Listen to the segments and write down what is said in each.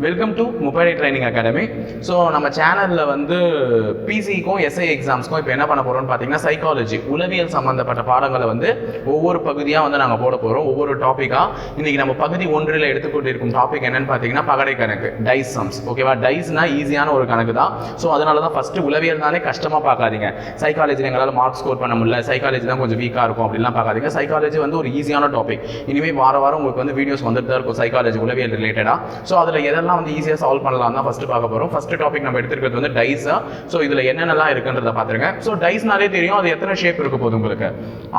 Welcome to முப்படை training academy so நம்ம சேனலில் வந்து பிசிக்கும் எஸ்ஐ எக்ஸாம்ஸ்க்கும் இப்போ என்ன பண்ண போகிறோம்னு பார்த்தீங்கன்னா சைக்காலஜி உளவியல் சம்மந்தப்பட்ட பாடங்களை வந்து ஒவ்வொரு பகுதியாக வந்து நாங்கள் போட போகிறோம் ஒவ்வொரு டாப்பிக்காக இன்றைக்கி நம்ம பகுதி ஒன்றில் எடுத்துக்கொண்டிருக்கும் டாபிக் என்னன்னு பார்த்தீங்கன்னா பகடை கணக்கு டைஸ் சம்ஸ் ஓகேவா டைஸ்னா ஈஸியான ஒரு கணக்கு தான். ஸோ அதனால தான் ஃபஸ்ட்டு உளவியல்னாலே கஷ்டமாக பார்க்காதீங்க சைக்காலஜி எங்களால் மார்க் ஸ்கோர் பண்ண முடியல. சைக்காலஜி தான் கொஞ்சம் வீக்காக இருக்கும் அப்படிலாம் பார்க்காதீங்க சைக்காலஜி வந்து ஒரு ஈஸியான டாபிக் இனிமேல் வார வாரம் உங்களுக்கு வந்து வீடியோஸ் வந்துட்டு தான் இருக்கும் சைக்காலஜி உளவியல் ரிலேட்டடாக ஸோ அதில் எதெல்லாம் வந்து ஈஸியாக சால்வ் பண்ணலாம் தான் ஃபஸ்ட்டு பார்க்க போகிறோம் ஃபஸ்ட்டு டாபிக் நம்ம எடுத்துருக்கிறது வந்து டைஸா ஸோ இதில் என்னென்னலாம் இருக்குன்றத பார்த்துருங்க. ஸோ டைஸ்னாலே தெரியும். அது எத்தனை ஷேப் இருக்க போகுது உங்களுக்கு?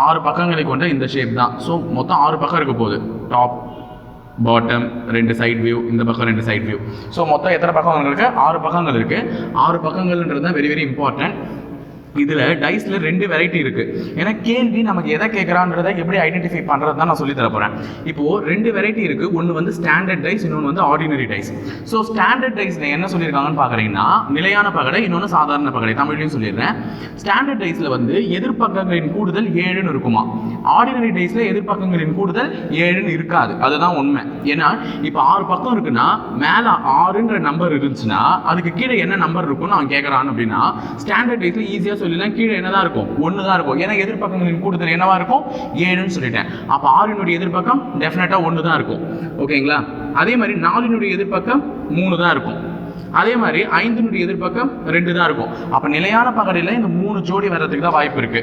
ஆறு பக்கங்களை கொண்ட இந்த ஷேப் தான். ஸோ மொத்தம் ஆறு பக்கம் இருக்க போகுது. டாப் பாட்டம் ரெண்டு சைட் வியூ இந்த பக்கம் ரெண்டு சைட் வியூ ஸோ மொத்தம் எத்தனை பக்கம் உங்களுக்கு? ஆறு பக்கங்கள் இருக்குது ஆறு பக்கங்கள்ன்றது தான் வெரி வெரி இம்பார்ட்டன்ட் இதில் டைஸில் ரெண்டு வெரைட்டி இருக்குது ஏன்னா கேள்வி நமக்கு எதை கேட்குறான்றதை எப்படி ஐடென்டிஃபை பண்ணுறது தான் நான் சொல்லி தரப்போகிறேன் இப்போது ரெண்டு வெரைட்டி இருக்குது ஒன்று வந்து ஸ்டாண்டர்ட் டைஸ் இன்னொன்று வந்து ஆர்டினரி டைஸ் ஸோ ஸ்டாண்டர்ட் டைஸில் என்ன சொல்லியிருக்காங்கன்னு பார்க்குறீங்கன்னா நிலையான பகடை இன்னொன்று சாதாரண பகடை. தமிழ்லையும் சொல்லிடுறேன். ஸ்டாண்டர்ட் டைஸில் வந்து எதிர்ப்பக்கங்களின் கூடுதல் ஏழுன்னு இருக்குமா? ஆர்டினரி டைஸில் எதிர்ப்பக்கங்களின் கூடுதல் ஏழுன்னு இருக்காது. அதுதான் உண்மை. ஏன்னா இப்போ ஆறு பக்கம் இருக்குன்னா மேலே ஆறுன்ற நம்பர் இருந்துச்சுன்னா அதுக்கு கீழே என்ன நம்பர் இருக்கும்னு அவன் கேட்குறான் அப்படின்னா ஸ்டாண்டர்ட் டைஸில் ஈஸியாக சொல்லினா கீழே என்னதான் இருக்கும்? ஒன்று தான் இருக்கும். ஏன்னா எதிர்ப்பக்கங்களின் கூடுதல் என்னவா இருக்கும்? ஏழுன்னு சொல்லிட்டேன். அப்போ ஆறினுடைய எதிர்ப்பக்கம் டெஃபினட்டாக ஒன்று தான் இருக்கும் ஓகேங்களா அதே மாதிரி நாலினுடைய எதிர்ப்பக்கம் மூணு தான் இருக்கும். அதே மாதிரி ஐந்தினுடைய எதிர்ப்பக்கம் ரெண்டு தான் இருக்கும். அப்போ நிலையான பகடையில் இந்த மூணு ஜோடி வர்றதுக்கு தான் வாய்ப்பு இருக்கு.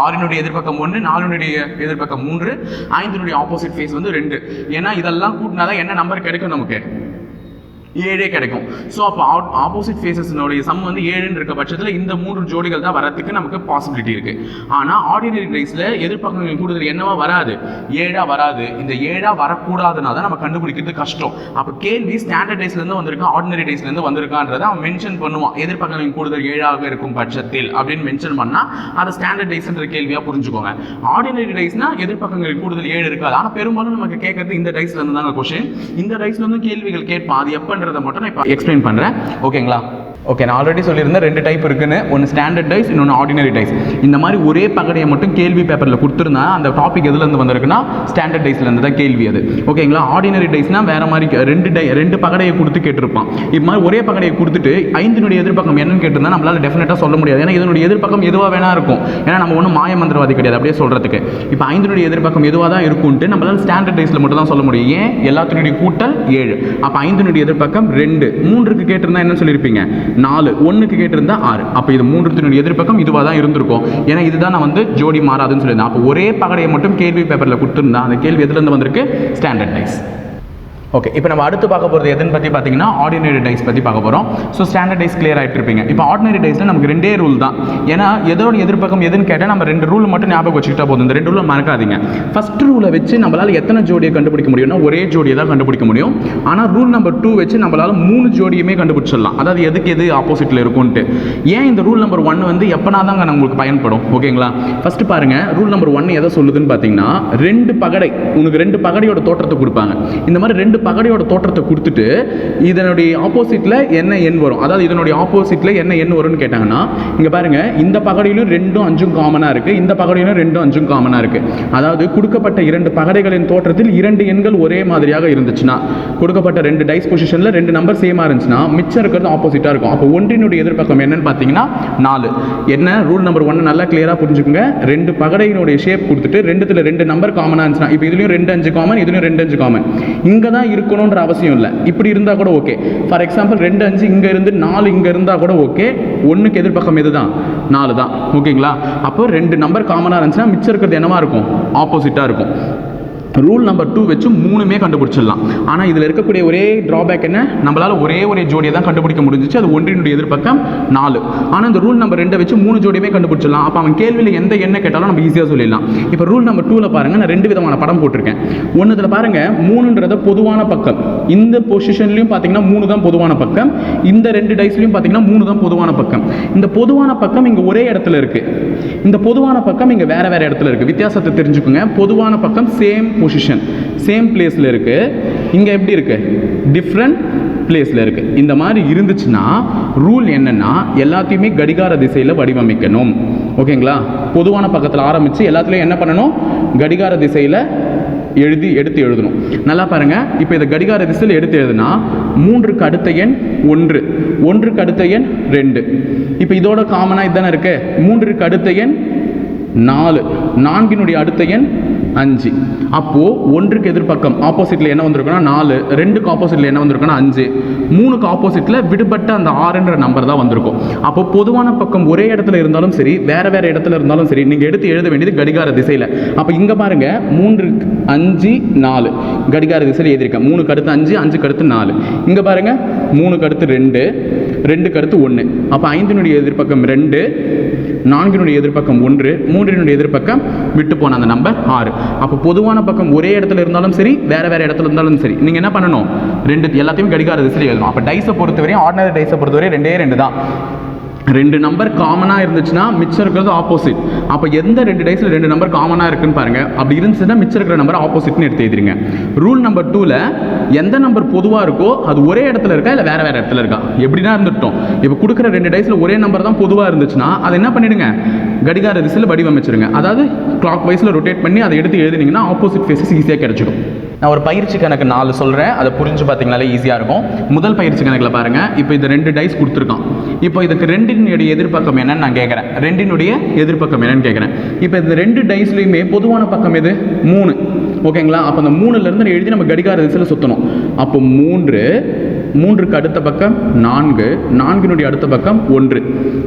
ஆறினுடைய எதிர்ப்பக்கம் ஒன்று நாலினுடைய எதிர்ப்பக்கம் மூன்று ஐந்தினுடைய ஆப்போசிட் ஃபேஸ் வந்து ரெண்டு. ஏன்னா இதெல்லாம் கூட்டினா தான் என்ன நம்பர் கிடைக்கும் நமக்கு? ஏழே கிடைக்கும். ஸோ அப்போ ஆப்போசிட் ஃபேஸஸ்னுடைய சம் வந்து ஏழுன்னு இருக்க பட்சத்தில் இந்த மூன்று ஜோடிகள் தான் வரத்துக்கு நமக்கு பாசிபிலிட்டி இருக்கு. ஆனால் ஆர்டினரி டைஸில் எதிர்பார்க்கங்கள் கூடுதல் என்னவா வராது? ஏழாக வராது. இந்த ஏழாக வரக்கூடாதுனா தான் நம்ம கண்டுபிடிக்கிறது கஷ்டம். அப்போ கேள்வி ஸ்டாண்டர்ட் டேஸ்லேருந்து வந்திருக்கா ஆர்டினரி டைஸ்லேருந்து வந்திருக்கான்றதை அவன் மென்ஷன் பண்ணுவான். எதிர்பார்க்கங்கள் கூடுதல் ஏழாக இருக்கும் பட்சத்தில் அப்படின்னு மென்ஷன் பண்ணால் அதை ஸ்டாண்டர்ட் டேஸ்ன்ற கேள்வியாக புரிஞ்சுக்கோங்க. ஆர்டினரி டேஸ்னால் எதிர்பார்க்கங்கள் கூடுதல் ஏழு இருக்காது. ஆனால் பெரும்பாலும் நமக்கு கேட்கறது இந்த டைஸ்லேருந்து தாங்க கொஷின் இந்த டைஸ்லேருந்து கேள்விகள் கேட்பான். அது எப்போ எப்பன்றதை மட்டும் நான் இப்போ எக்ஸ்பிளைன் பண்ணுறேன் ஓகேங்களா ஓகே நான் ஆல்ரெடி சொல்லியிருந்தேன் ரெண்டு டைப் இருக்குன்னு. ஒன்று ஸ்டாண்டர்ட் டைஸ் இன்னொன்று ஆர்டினரி டைஸ் இந்த மாதிரி ஒரே பகடையை மட்டும் கேள்வி பேப்பரில் கொடுத்துருந்தா அந்த டாபிக் எதுலேருந்து வந்திருக்குன்னா ஸ்டாண்டர்ட் டைஸ்லேருந்து தான் கேள்வி அது. ஓகேங்களா ஆர்டினரி டைஸ்னால் வேற மாதிரி ரெண்டு டை ரெண்டு பகடையை கொடுத்து கேட்டிருப்பான். இது மாதிரி ஒரே பகடையை கொடுத்துட்டு ஐந்தினுடைய எதிர்ப்பக்கம் என்னன்னு கேட்டிருந்தா நம்மளால டெஃபினட்டாக சொல்ல முடியாது. ஏன்னா இதனுடைய எதிர்ப்பக்கம் எதுவாக வேணா இருக்கும். ஏன்னா நம்ம ஒன்றும் மாய மந்திரவாதி கிடையாது அப்படியே சொல்கிறதுக்கு இப்போ ஐந்தினுடைய எதிர்ப்பக்கம் எதுவாக தான் இருக்கும்ட்டு நம்மளால ஸ்டாண்டர்ட் டைஸில் மட்டும் தான் சொல்ல முடியும். ஏன்? எல்லாத்தினுடைய கூட்டல் ஏழு. அப்போ ஐந்தினுடைய எதிர்ப்பக்கம் ரெண்டு. மூன்றுக்கு கேட்டிருந்தா என்ன சொல்லியிருப்பீங்க? நாலு. ஒன்றுக்கு கேட்டிருந்தா ஆறு. அப்போ இது மூன்றுத்தினுடைய எதிர்ப்பக்கம் இதுவாக தான் இருந்திருக்கும். ஏன்னா இதுதான் நான் வந்து ஜோடி மாறாதுன்னு சொல்லியிருந்தேன். அப்போ ஒரே பகடையை மட்டும் கேள்வி பேப்பரில் கொடுத்துருந்தா அந்த கேள்வி எதுலேருந்து வந்திருக்கு? ஸ்டாண்டர்ட் டைஸ் ஓகே இப்போ நம்ம அடுத்து பார்க்க போகிறது எதுன்னு பற்றி பார்த்தீங்கன்னா ஆர்டினரி டைஸ் பற்றி பார்க்க போகிறோம் ஸோ ஸ்டாண்டர்ட் டைஸ் கிளியர் ஆகிட்டு இருப்பீங்க இப்போ ஆர்டினரி டைஸில் நமக்கு ரெண்டே ரூல் தான். ஏன்னா எதோட எதிர்ப்பக்கம் எதுன்னு கேட்டால் நம்ம ரெண்டு ரூல் மட்டும் ஞாபகம் வச்சுக்கிட்டா போதும். இந்த ரெண்டு ரூலை மறக்காதீங்க. ஃபஸ்ட் ரூலை வச்சு நம்மளால் எத்தனை ஜோடியை கண்டுபிடிக்க முடியும்னா ஒரே ஜோடியை தான் கண்டுபிடிக்க முடியும். ஆனால் ரூல் நம்பர் டூ வச்சு நம்மளால் மூணு ஜோடியுமே கண்டுபிடிச்சிடலாம். அதாவது எதுக்கு எது ஆப்போசிட்டில் இருக்கும்ன்ட்டு. ஏன் இந்த ரூல் நம்பர் ஒன் வந்து எப்போனா தாங்க உங்களுக்கு பயன்படும்? ஓகேங்களா ஃபஸ்ட்டு பாருங்கள் ரூல் நம்பர் ஒன் எதை சொல்லுதுன்னு பார்த்தீங்கன்னா ரெண்டு பகடை உனக்கு ரெண்டு பகடையோட தோற்றத்தை கொடுப்பாங்க. இந்த மாதிரி ரெண்டு பகடையோட தோற்றத்தை கொடுத்துட்டு இதனுடைய ஆப்போசிட்டில் என்ன எண் வரும்? அதாவது இதனுடைய ஆப்போசிட்டில் என்ன எண் வரும்னு கேட்டாங்கன்னா இங்கே பாருங்கள் இந்த பகடையிலும் ரெண்டும் அஞ்சும் காமனாக இருக்குது இந்த பகடையிலும் ரெண்டும் அஞ்சும் காமனாக இருக்குது அதாவது கொடுக்கப்பட்ட இரண்டு பகடைகளின் தோற்றத்தில் இரண்டு எண்கள் ஒரே மாதிரியாக இருந்துச்சுன்னா கொடுக்கப்பட்ட ரெண்டு டைஸ் பொசிஷனில் ரெண்டு நம்பர் சேமாக இருந்துச்சுன்னா மிச்சம் இருக்கிறது ஆப்போசிட்டாக இருக்கும். அப்போ ஒன்றினுடைய எதிர்பக்கம் என்னன்னு பார்த்தீங்கன்னா நாலு. என்ன? ரூல் நம்பர் ஒன்று நல்லா கிளியராக புரிஞ்சுக்கோங்க. ரெண்டு பகடையினுடைய ஷேப் கொடுத்துட்டு ரெண்டுத்தில் ரெண்டு நம்பர் காமனாக இருந்துச்சுன்னா இப்போ இதுலையும் ரெண்டு அஞ்சு காமன் இதுலையும் ரெண்டு அஞ்சு காமன் இங்கே தான் இருக்கணுன்ற அவசியம் இல்லை. இப்படி இருந்தால் கூட ஓகே ஃபார் எக்ஸாம்பிள் ரெண்டு அஞ்சு இங்கே இருந்து நாலு இங்கே இருந்தால் கூட ஓகே ஒன்றுக்கு எதிர்பக்கம் எது தான் நாலு தான் ஓகேங்களா அப்போ ரெண்டு நம்பர் காமனாக இருந்துச்சுன்னா மிச்சம் இருக்கிறது என்னவாக இருக்கும்? ஆப்போசிட்டாக இருக்கும். ரூல் நம்பர் டூ வச்சு மூணுமே கண்டுபிடிச்சிடலாம். ஆனால் இதில் இருக்கக்கூடிய ஒரே ட்ராபேக் என்ன? நம்மளால் ஒரே ஒரே ஜோடியை தான் கண்டுபிடிக்க முடிஞ்சிச்சு. அது ஒன்றினுடைய எதிர்பக்கம் நாலு. ஆனால் இந்த ரூல் நம்பர் ரெண்டை வச்சு மூணு ஜோடியுமே கண்டுபிடிச்சிடலாம். அப்போ அவன் கேள்வியில் எந்த எண்ணெய் கேட்டாலும் நம்ம ஈஸியாக சொல்லிடலாம். இப்போ ரூல் நம்பர் டூவில் பாருங்கள் நான் ரெண்டு விதமான படம் போட்டிருக்கேன். ஒன்று இதில் பாருங்கள் மூணுன்றத பொதுவான பக்கம். இந்த பொசிஷன்லையும் பார்த்தீங்கன்னா மூணு தான் பொதுவான பக்கம். இந்த ரெண்டு டைஸ்லையும் பார்த்தீங்கன்னா மூணு தான் பொதுவான பக்கம். இந்த பொதுவான பக்கம் இங்கே ஒரே இடத்துல இருக்குது இந்த பொதுவான பக்கம் இங்கே வேறு வேறு இடத்துல இருக்குது வித்தியாசத்தை தெரிஞ்சுக்கோங்க. பொதுவான பக்கம் சேம் பொசிஷன் சேம் பிளேஸில் இருக்குது இங்கே எப்படி இருக்குது டிஃப்ரெண்ட் பிளேஸில் இருக்குது இந்த மாதிரி இருந்துச்சுன்னா ரூல் என்னென்னா எல்லாத்தையுமே கடிகார திசையில் வடிவமைக்கணும். ஓகேங்களா? பொதுவான பக்கத்தில் ஆரம்பித்து எல்லாத்துலேயும் என்ன பண்ணணும்? கடிகார திசையில் எழுதி எடுத்து எழுதணும். நல்லா பாருங்க. இப்போ இதை கடிகார திசையில் எடுத்து எழுதுனா மூன்றுக்கு அடுத்த எண் ஒன்று ஒன்றுக்கு அடுத்த எண் ரெண்டு. இப்போ இதோட காமனாக இதுதானே இருக்கு. மூன்றுக்கு அடுத்த எண் நாலு. நான்கினுடைய அடுத்த எண் அஞ்சு. அப்போது ஒன்றுக்கு எதிர்பக்கம் ஆப்போசிட்டில் என்ன வந்திருக்குன்னா நாலு ரெண்டுக்கு ஆப்போசிட்டில் என்ன வந்திருக்குன்னா அஞ்சு. மூணுக்கு ஆப்போசிட்டில் விடுபட்ட அந்த ஆறுன்ற நம்பர் தான் வந்திருக்கும். அப்போ பொதுவான பக்கம் ஒரே இடத்துல இருந்தாலும் சரி வேறு வேறு இடத்துல இருந்தாலும் சரி நீங்கள் எடுத்து எழுத வேண்டியது கடிகார திசையில். அப்போ இங்கே பாருங்கள் மூன்று அஞ்சு நாலு. கடிகார திசையில் எழுதியிருக்கேன். மூணுக்கு அடுத்து அஞ்சு அஞ்சுக்கு அடுத்து நாலு. இங்கே பாருங்கள் மூணுக்கு அடுத்து ரெண்டு ரெண்டுக்கு அடுத்து ஒன்று அப்போ ஐந்தினுடைய எதிர்ப்பக்கம் ரெண்டு நான்கினுடைய எதிர்ப்பக்கம் ஒன்று மூன்றினுடைய எதிர்ப்பக்கம் விட்டு போன அந்த நம்பர் ஆறு. அப்போ பொதுவான பக்கம் ஒரே இடத்துல இருந்தாலும் சரி வேற வேற இடத்துல இருந்தாலும் சரி நீங்கள் என்ன பண்ணணும்? ரெண்டு எல்லாத்தையும் கடிகார திசையில் எழுதணும். அப்போ டைஸை பொறுத்தவரையும் ஆர்டினரி டைஸை பொறுத்தவரை ரெண்டே ரெண்டு தான். ரெண்டு நம்பர் காமனாக இருந்துச்சுன்னா மிச்சம் இருக்கிறது ஆப்போசிட் அப்போ எந்த ரெண்டு டைஸில் ரெண்டு நம்பர் காமனாக இருக்குன்னு பாருங்க. அப்படி இருந்துச்சுன்னா மிச்சம் இருக்கிற நம்பர் ஆப்போசிட்னு எடுத்து எழுதிருங்க. ரூல் நம்பர் டூவில் எந்த நம்பர் பொதுவாக இருக்கோ அது ஒரே இடத்துல இருக்கா இல்லை வேறு வேறு இடத்துல இருக்கா? எப்படின்னா இருந்துட்டோம். இப்போ கொடுக்குற ரெண்டு டைஸில் ஒரே நம்பர் தான் பொதுவாக இருந்துச்சுன்னா அதை என்ன பண்ணிவிடுங்க கடிகார திசையில் வடிவமைச்சிருங்க. அதாவது கிளாக் வைஸில் ரொட்டேட் பண்ணி அதை எடுத்து எழுதினீங்கன்னா ஆப்போசிட் ஃபேஸஸ் ஈஸியாக கிடச்சிடும். நான் ஒரு பயிற்சி கணக்கு நாலு சொல்கிறேன் அதை புரிஞ்சு பார்த்தீங்கனாலே ஈஸியாக இருக்கும். முதல் பயிற்சி கணக்கில் பாருங்கள் இப்போ இந்த ரெண்டு டைஸ் கொடுத்துருக்கான். இப்போ இதுக்கு ரெண்டினுடைய எதிர்ப்பக்கம் என்னன்னு நான் கேட்குறேன் ரெண்டினுடைய எதிர்பக்கம் என்னன்னு கேட்குறேன் இப்போ இந்த ரெண்டு டைஸ்லையுமே பொதுவான பக்கம் எது? மூணு. ஓகேங்களா? அப்போ அந்த மூணுலேருந்து எழுதி நம்ம கடிகார திசையில் சுற்றணும் அப்போ மூன்று மூன்றுக்கு அடுத்த பக்கம் நான்கு நான்கினுடைய அடுத்த பக்கம் ஒன்று.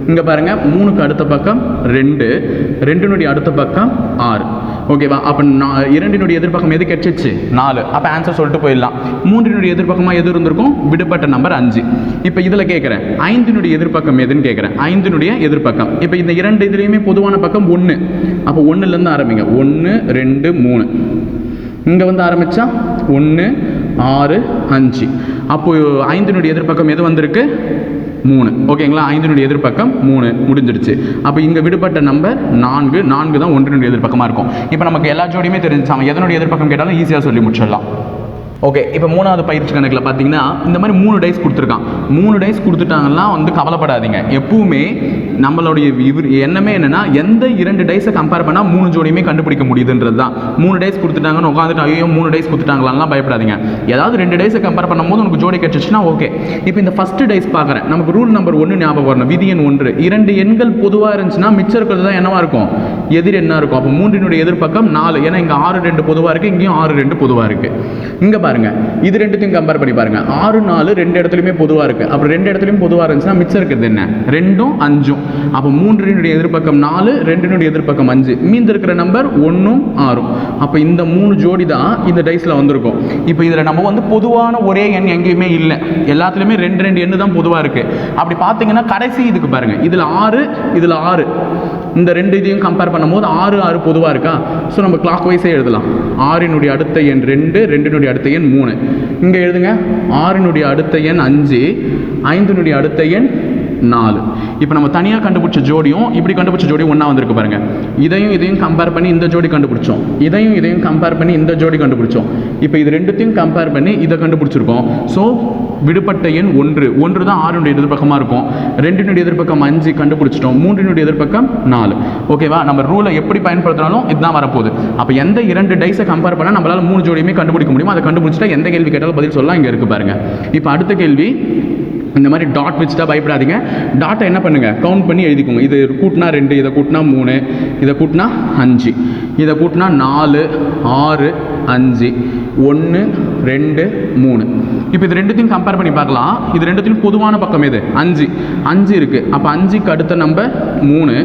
இங்கே பாருங்கள் மூணுக்கு அடுத்த பக்கம் ரெண்டு ரெண்டினுடைய அடுத்த பக்கம் ஆறு. ஓகேவா அப்போ நான் இரண்டினுடைய எதிர்பக்கம் எது கிடைச்சிச்சு நாலு. அப்போ ஆன்சர் சொல்லிட்டு போயிடலாம். மூன்றினுடைய எதிர்பக்கமாக எது இருந்திருக்கும்? விடுபட்ட நம்பர் அஞ்சு. இப்போ இதில் கேட்குறேன் ஐந்தினுடைய எதிர்பக்கம் எதுன்னு கேட்குறேன் ஐந்தினுடைய எதிர்பக்கம் இப்போ இந்த இரண்டு இதுலேயுமே பொதுவான பக்கம் ஒன்று அப்போ ஒன்றுலேருந்து ஆரம்பிங்க. ஒன்று ரெண்டு மூணு. இங்கே வந்து ஆரம்பித்தா ஒன்று ஆறு அஞ்சு. அப்போ ஐந்தினுடைய எதிர்பக்கம் எது வந்திருக்கு? மூணு. ஓகேங்களா? ஐந்தினுடைய எதிர்பக்கம் மூணு. முடிஞ்சிடுச்சு அப்போ இங்கே விடுபட்ட நம்பர் நான்கு. நான்கு தான் ஒன்றினுடைய எதிர்பக்கமாக இருக்கும். இப்போ நமக்கு எல்லா ஜோடியுமே தெரிஞ்சு அவன் எதனுடைய எதிர்பக்கம் கேட்டாலும் ஈஸியாக சொல்லி முடிச்சிடலாம். ஓகே இப்போ மூணாவது பயிற்சி கணக்கில் பார்த்தீங்கன்னா இந்த மாதிரி மூணு டைஸ் கொடுத்துருக்கான். மூணு டைஸ் கொடுத்துட்டாங்கன்னா வந்து கவலைப்படாதீங்க. எப்பவுமே நம்மளுடைய இவர் எண்ணமே என்னென்னா எந்த இரண்டு டைஸை கம்பேர் பண்ணால் மூணு ஜோடியுமே கண்டுபிடிக்க முடியுதுன்றது தான். மூணு டைஸ் கொடுத்துட்டாங்கன்னு உட்காந்துட்டு ஐயோ மூணு டைஸ் கொடுத்துட்டாங்களான்லாம் பயப்படாதீங்க. ஏதாவது ரெண்டு டைஸை கம்பேர் பண்ணும்போது உனக்கு ஜோடி கிடச்சிச்சுன்னா ஓகே இப்போ இந்த ஃபஸ்ட்டு டைஸ் பார்க்குறேன் நமக்கு ரூல் நம்பர் ஒன்று ஞாபகம் வரணும். விதி எண் ஒன்று. இரண்டு எண்கள் பொதுவாக இருந்துச்சுன்னா மிச்சம் இருக்கிறது தான் என்னவாக இருக்கும்? எதிர் என்ன இருக்கும். அப்போ மூன்றினுடைய எதிர்ப்பக்கம் நாலு. ஏன்னா இங்கே ஆறு ரெண்டு பொதுவாக இருக்குது இங்கேயும் ஆறு ரெண்டு பொதுவாக இருக்குது இங்கே பாருங்க. இது ரெண்டுத்தையும் கம்பேர் பண்ணி பாருங்க. ஆறு நாலு ரெண்டு இடத்துலையுமே பொதுவாக இருக்குது அப்புறம் ரெண்டு இடத்துலையும் பொதுவாக இருந்துச்சுன்னா மிச்சம் இருக்கிறது என்ன? ரெண்டும் அஞ்சும். அப்போ மூன்றினுடைய எதிர்ப்பக்கம் நாலு ரெண்டினுடைய எதிர்ப்பக்கம் அஞ்சு. மீந்து இருக்கிற நம்பர் ஒன்றும் ஆறும். அப்போ இந்த மூணு ஜோடி தான் இந்த டைஸில் வந்திருக்கும். இப்போ இதில் நம்ம வந்து பொதுவான ஒரே எண் எங்கேயுமே இல்லை. எல்லாத்துலேயுமே ரெண்டு ரெண்டு எண்ணு தான் பொதுவாக இருக்குது அப்படி பார்த்தீங்கன்னா கடைசி இதுக்கு பாருங்க. இதில் ஆறு இதில் ஆறு. இந்த ரெண்டு இதையும் கம்பேர் பண்ணும்போது ஆறு ஆறு பொதுவாக இருக்கா? ஸோ நம்ம கிளாக் வைஸே எழுதலாம். ஆறினுடைய அடுத்த எண் ரெண்டு ரெண்டினுடைய அடுத்த எண் மூணு. இங்கே எழுதுங்க. ஆறினுடைய அடுத்த எண் அஞ்சு ஐந்தினுடைய அடுத்த எண் நாலு. இப்போ நம்ம தனியாக கண்டுபிடிச்ச ஜோடியும் இப்படி கண்டுபிடிச்ச ஜோடியும் ஒன்றா வந்திருக்கு பாருங்க. இதையும் இதையும் கம்பேர் பண்ணி இந்த ஜோடி கண்டுபிடிச்சோம். இதையும் இதையும் கம்பேர் பண்ணி இந்த ஜோடி கண்டுபிடிச்சோம். இப்போ இது ரெண்டுத்தையும் கம்பேர் பண்ணி இதை கண்டுபிடிச்சிருக்கோம். ஸோ விடுபட்ட எண் ஒன்று. ஒன்று தான் ஆறுனுடைய எதிர்பக்கமாக இருக்கும். ரெண்டினுடைய எதிர்பக்கம் அஞ்சு கண்டுபிடிச்சிட்டோம். மூன்றினுடைய எதிர்பக்கம் நாலு. ஓகேவா நம்ம ரூலை எப்படி பயன்படுத்தினாலும் இதுதான் வரப்போகுது. அப்போ எந்த இரண்டு டைஸை கம்பேர் பண்ணால் நம்மளால மூணு ஜோடியுமே கண்டுபிடிக்க முடியுமோ அதை கண்டுபிடிச்சிட்டா எந்த கேள்வி கேட்டாலும் பதில் சொல்லலாம் இங்கே இருக்கு பாருங்க. இப்போ அடுத்த கேள்வி இந்த மாதிரி டாட் வச்சுட்டா பயப்படாதீங்க. டாட்டை என்ன பண்ணுங்கள் கவுண்ட் பண்ணி எழுதிக்கோங்க. இது கூட்டினா ரெண்டு இதை கூட்டினா மூணு இதை கூட்டினா அஞ்சு இதை கூட்டினா நாலு ஆறு அஞ்சு ஒன்று ரெண்டு மூணு. இப்போ இது ரெண்டுத்தையும் கம்பேர் பண்ணி பார்க்கலாம். இது ரெண்டுத்தையும் பொதுவான பக்கம் எது? அஞ்சு. அஞ்சு இருக்குது அப்போ அஞ்சுக்கு அடுத்த நம்பர் மூணு.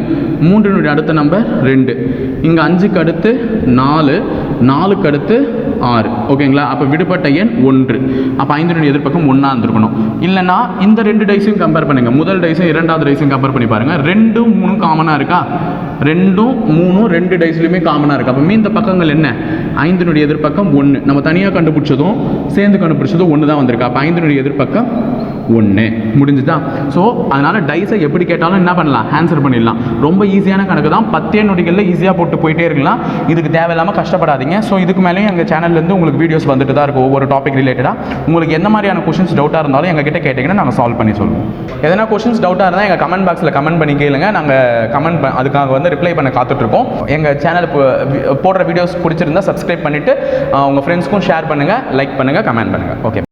மூன்றினுடைய அடுத்த நம்பர் ரெண்டு. இங்கே அஞ்சுக்கு அடுத்து நாலு நாலுக்கு அடுத்து ஆறு. ஓகேங்களா? அப்போ விடுபட்ட எண் ஒன்று. அப்போ ஐந்தினுடைய எதிர்ப்பக்கம் ஒன்றா இருந்திருக்கணும். இல்லைன்னா இந்த ரெண்டு டைஸையும் கம்பேர் பண்ணுங்கள் முதல் டைஸும் இரண்டாவது டைஸையும் கம்பேர் பண்ணி பாருங்கள் ரெண்டும் மூணும் காமனாக இருக்கா? ரெண்டும் மூணும் ரெண்டு டைஸ்லையுமே காமனாக இருக்கு. அப்போ மீந்த பக்கங்கள் என்ன? ஐந்தினுடைய எதிர்ப்பக்கம் ஒன்று நம்ம தனியாக கண்டுபிடிச்சதும் கண்டுபிடிச்சதும் சேர்ந்து கண்டுபிடிச்சதும் ஒன்று தான் வந்திருக்கு. அப்போ ஐந்தினுடைய எதிர்ப்பக்கம் ஒன்று முடிஞ்சுதா? ஸோ அதனால் டைஸை எப்படி கேட்டாலும் என்ன பண்ணலாம்? ஆன்சர் பண்ணிடலாம். ரொம்ப ஈஸியான கணக்கு தான். பத்தே நொடிகளில் ஈஸியாக போட்டு போயிட்டே இருக்கலாம். இதுக்கு தேவையில்லாமல் கஷ்டப்படாதீங்க. ஸோ இதுக்கு மேலேயும் எங்கள் சேனல்லேருந்து உங்களுக்கு வீடியோஸ் வந்துட்டு தான் இருக்கும். ஒவ்வொரு டாபிக் ரிலேட்டடாக உங்களுக்கு எந்த மாதிரியான கொஷின்ஸ் டவுட்டாக இருந்தாலும் எங்கள் கிட்ட கேட்டிங்கன்னா நாங்கள் சால்வ் பண்ணி சொல்லுவோம் எதனா கொஷின்ஸ் டவுட்டாக இருந்தால் எங்கள் கமெண்ட் பாக்ஸில் கமெண்ட் பண்ணி கேளுங்க. நாங்கள் கமெண்ட் அதுக்காக வந்து ரிப்ளை பண்ண காத்துட்ருக்கோம். எங்கள் சேனல் போடுற வீடியோஸ் பிடிச்சிருந்தா சப்ஸ்கிரைப் பண்ணிவிட்டு உங்கள் ஃப்ரெண்ட்ஸ்க்கும் ஷேர் பண்ணுங்கள் லைக் பண்ணுங்கள் கமெண்ட் பண்ணுங்கள் ஓகே